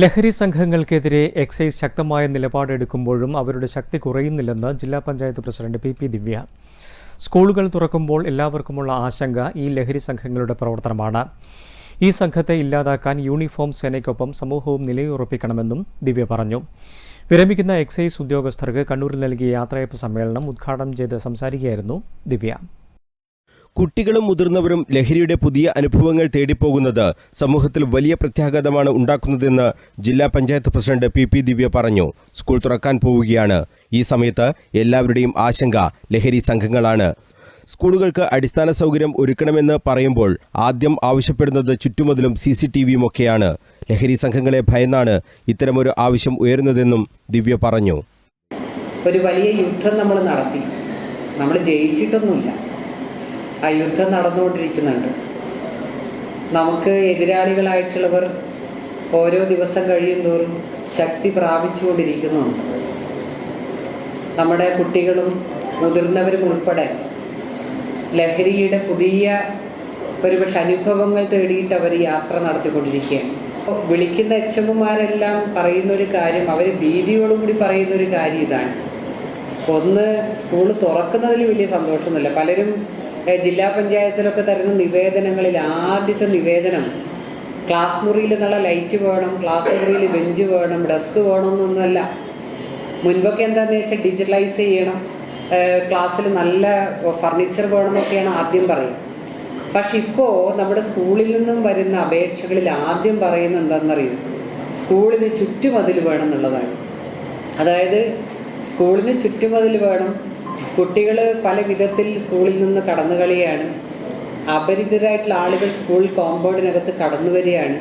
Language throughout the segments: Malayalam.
ലഹരി സംഘങ്ങൾക്കെതിരെ എക്സൈസ് ശക്തമായ നിലപാടെടുക്കുമ്പോഴും അവരുടെ ശക്തി കുറയുന്നില്ലെന്ന് ജില്ലാ panchayat president P P Divya. സ്കൂളുകൾ തുറക്കുമ്പോൾ എല്ലാവർക്കുമുള്ള ആശങ്ക ഈ ലഹരി സംഘങ്ങളുടെ പ്രവർത്തനമാണ്. ഈ സംഘത്തെ ഇല്ലാതാക്കാൻ യൂണിഫോം സേനയ്ക്കൊപ്പം സമൂഹവും നിലയുറപ്പിക്കണമെന്നും ദിവ്യ പറഞ്ഞു. വിരമിക്കുന്ന എക്സൈസ് ഉദ്യോഗസ്ഥർക്ക് കണ്ണൂരിൽ നൽകിയ യാത്രയപ്പ് സമ്മേളനം ഉദ്ഘാടനം ചെയ്ത് സംസാരിക്കുകയായിരുന്നു ദിവ്യ. കുട്ടികളും മുതിർന്നവരും ലഹരിയുടെ പുതിയ അനുഭവങ്ങൾ തേടിപ്പോകുന്നത് സമൂഹത്തിൽ വലിയ പ്രത്യാഘാതമാണ് ഉണ്ടാക്കുന്നതെന്ന് ജില്ലാ panchayat president P P Divya പറഞ്ഞു. സ്കൂൾ തുറക്കാൻ പോവുകയാണ്. ഈ സമയത്ത് എല്ലാവരുടെയും ആശങ്ക ലഹരി സംഘങ്ങളാണ്. സ്കൂളുകൾക്ക് അടിസ്ഥാന സൗകര്യം ഒരുക്കണമെന്ന് പറയുമ്പോൾ ആദ്യം ആവശ്യപ്പെടുന്നത് ചുറ്റുമതിലും സി സി ടി വിയുമൊക്കെയാണ് ലഹരി സംഘങ്ങളെ ഭയന്നാണ് ഇത്തരമൊരു ആവശ്യം ഉയരുന്നതെന്നും ദിവ്യ പറഞ്ഞു. ഒരു വലിയ യുദ്ധം നമ്മൾ നടത്തി. നമ്മൾ ജയിച്ചിട്ടൊന്നുമില്ല. ആ യുദ്ധം നടന്നുകൊണ്ടിരിക്കുന്നുണ്ട്. നമുക്ക് എതിരാളികളായിട്ടുള്ളവർ ഓരോ ദിവസം കഴിയും തോറും ശക്തി പ്രാപിച്ചുകൊണ്ടിരിക്കുന്നുണ്ട്. നമ്മുടെ കുട്ടികളും മുതിർന്നവരും ഉൾപ്പെടെ ലഹരിയുടെ പുതിയ ഒരുപക്ഷെ അനുഭവങ്ങൾ തേടിയിട്ട് അവർ യാത്ര നടത്തിക്കൊണ്ടിരിക്കുകയാണ്. വിളിക്കുന്ന അച്ഛമ്മമാരെല്ലാം പറയുന്ന ഒരു കാര്യം അവർ ഭീതിയോടുകൂടി പറയുന്ന ഒരു കാര്യം ഇതാണ്. ഒന്ന് സ്കൂൾ തുറക്കുന്നതിൽ വലിയ സന്തോഷമൊന്നുമില്ല. പലരും ജില്ലാ പഞ്ചായത്തിലൊക്കെ തരുന്ന നിവേദനങ്ങളിൽ ആദ്യത്തെ നിവേദനം ക്ലാസ് മുറിയിൽ നല്ല ലൈറ്റ് വേണം ക്ലാസ് മുറിയിൽ ബെഞ്ച് വേണം ഡെസ്ക് വേണം എന്നൊന്നുമല്ല മുൻപൊക്കെ എന്താണെന്ന് വെച്ചാൽ ഡിജിറ്റലൈസ് ചെയ്യണം. ക്ലാസ്സിൽ നല്ല ഫർണിച്ചർ വേണമെന്നൊക്കെയാണ് ആദ്യം പറയും പക്ഷെ ഇപ്പോൾ നമ്മുടെ സ്കൂളിൽ നിന്നും വരുന്ന അപേക്ഷകളിൽ ആദ്യം പറയുന്നത് എന്താണെന്നറിയും? സ്കൂളിന് ചുറ്റുമതിൽ വേണം എന്നുള്ളതാണ്. അതായത് സ്കൂളിന് ചുറ്റുമതിൽ വേണം കുട്ടികൾ പല വിധത്തിൽ സ്കൂളിൽ നിന്ന് കടന്നു കളിയാണ് അപരിചിതരായിട്ടുള്ള ആളുകൾ സ്കൂൾ കോമ്പൗണ്ടിനകത്ത് കടന്നു വരികയാണ്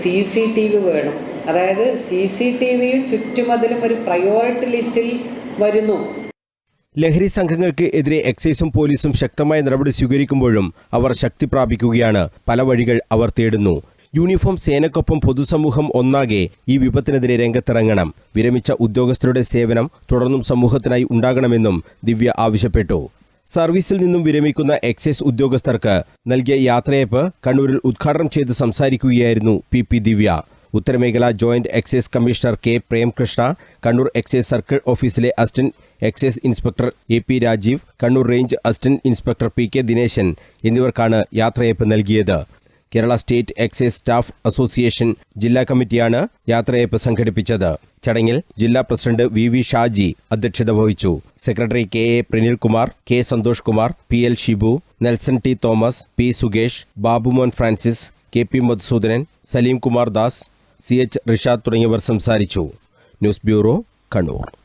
സി സി ടി വി വേണം. അതായത് സി സി ടി വിയും ചുറ്റുമതിലും ഒരു പ്രയോറിറ്റി ലിസ്റ്റിൽ വരുന്നു. ലഹരി സംഘങ്ങൾക്ക് എതിരെ എക്സൈസും പോലീസും ശക്തമായ നടപടി സ്വീകരിക്കുമ്പോഴും അവർ ശക്തി പ്രാപിക്കുകയാണ്. പല വഴികൾ അവർ തേടുന്നു. യൂണിഫോം സേനക്കൊപ്പം പൊതുസമൂഹം ഒന്നാകെ ഈ വിപത്തിനെതിരെ രംഗത്തിറങ്ങണം. വിരമിച്ച ഉദ്യോഗസ്ഥരുടെ സേവനം തുടർന്നും സമൂഹത്തിനായി ഉണ്ടാകണമെന്നും ദിവ്യ ആവശ്യപ്പെട്ടു. സർവീസിൽ നിന്നും വിരമിക്കുന്ന എക്സൈസ് ഉദ്യോഗസ്ഥർക്ക് നൽകിയ യാത്രയപ്പ് കണ്ണൂരിൽ ഉദ്ഘാടനം ചെയ്ത് സംസാരിക്കുകയായിരുന്നു P P Divya. ഉത്തരമേഖല joint excise commissioner K Premkrishna Kannur excise circle ഓഫീസിലെ assistant excise inspector A P Rajeev Kannur range assistant inspector P K Dineshan എന്നിവർക്കാണ് യാത്രയപ്പ് നൽകിയത്. Kerala state excise staff association ജില്ലാ കമ്മിറ്റിയാണ് യാത്രയപ്പ് സംഘടിപ്പിച്ചത്. ചടങ്ങിൽ ജില്ലാ പ്രസിഡന്റ് വി വി ഷാജി അധ്യക്ഷത വഹിച്ചു. Secretary K A Pranilkumar K Santhosh Kumar P L Shibu Nelson T Thomas P Sukesh Babumon Francis K P Madhusoodanan Saleem Kumar Das C H Rishad തുടങ്ങിയവർ സംസാരിച്ചു. News bureau Kannur.